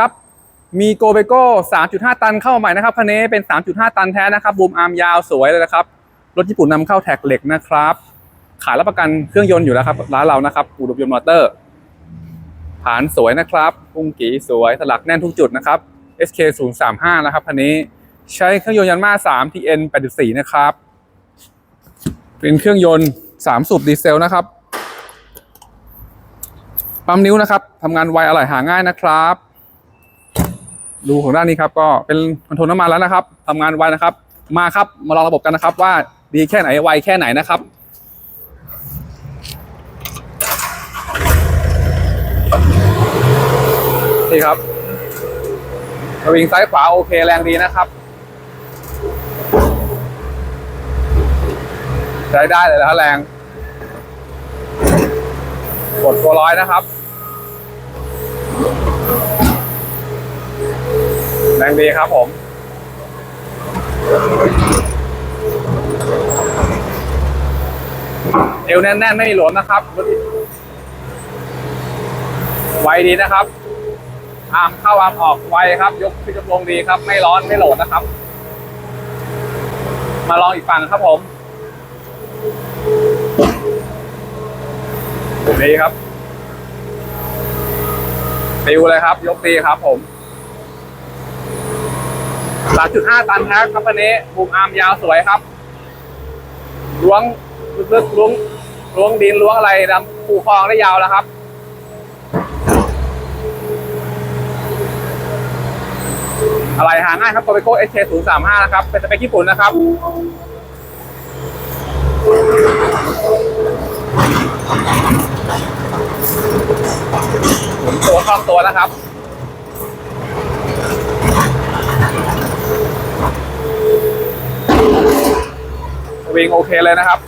ครับ มีโกเบโก้ 3.5 ตันเข้ามาใหม่นะครับคันนี้เป็น 3.5 ตันแท้นะครับ บูมอาร์มยาวสวยเลยนะครับ รถญี่ปุ่นนำเข้าแท็กเหล็กนะครับ ขายรับประกันเครื่องยนต์อยู่แล้วครับ ร้านเรานะครับอู่รถยนต์มอเตอร์ ฐานสวยนะครับพุ่งกีสวยสลักแน่นทุกจุดนะครับ SK 0 3 5นะครับคันนี้ใช้เครื่องยนต์ยันมา3 TN 84นะครับ เป็นเครื่องยนต์ 3 สูบดีเซลนะครับ ปั๊มนิ้วนะครับทำงานไวอร่อยหาง่ายนะครับ ดูของด้านนี้ครับก็เป็นคอนโทรลน้ำมันแล้วนะครับทำงานไวนะครับ มาครับมาลองระบบกันนะครับ ว่าดีแค่ไหนไวแค่ไหนนะครับนี่ครับสวิงซ้ายขวาโอเคแรงดีนะครับใช้ได้เลยนะแรงกดตัวร้อยนะครับ แรงดีครับผม เอวแน่นๆ ไม่มีหลวมนะครับ ไวดีนะครับ อามเข้าอามออกไวครับ ยกขึ้นยกลงดีครับ ไม่ร้อนไม่โหลดนะครับ มาลองอีกฝั่งครับผมดีครับปิวเลยครับ ยกดีครับผม 3.5 ตันครับครับอันนี้บุมอาร์มยาวสวยครับล้วงลึกล้วงล้วงดินล้วงอะไรดำปูคลองได้ยาวแล้วครับ อะไรหาง่ายครับโตเบโก้เอชศูนย์สามห้านะครับ เป็นสเปคญี่ปุ่นนะครับ หมุนตัวคล่องตัวนะครับ วิ่งโอเคเลยนะครับ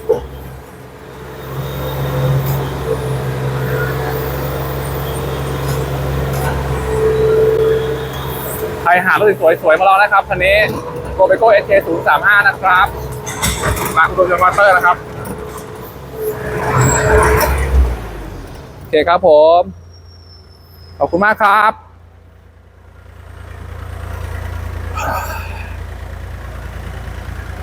ใครหารถสวยๆมาลองนะครับคันนี้โกเบโก้เอชศูนย์สามห้านะครับมาคุณดูจมอเตอร์นะครับ โอเคครับผม ขอบคุณมากครับ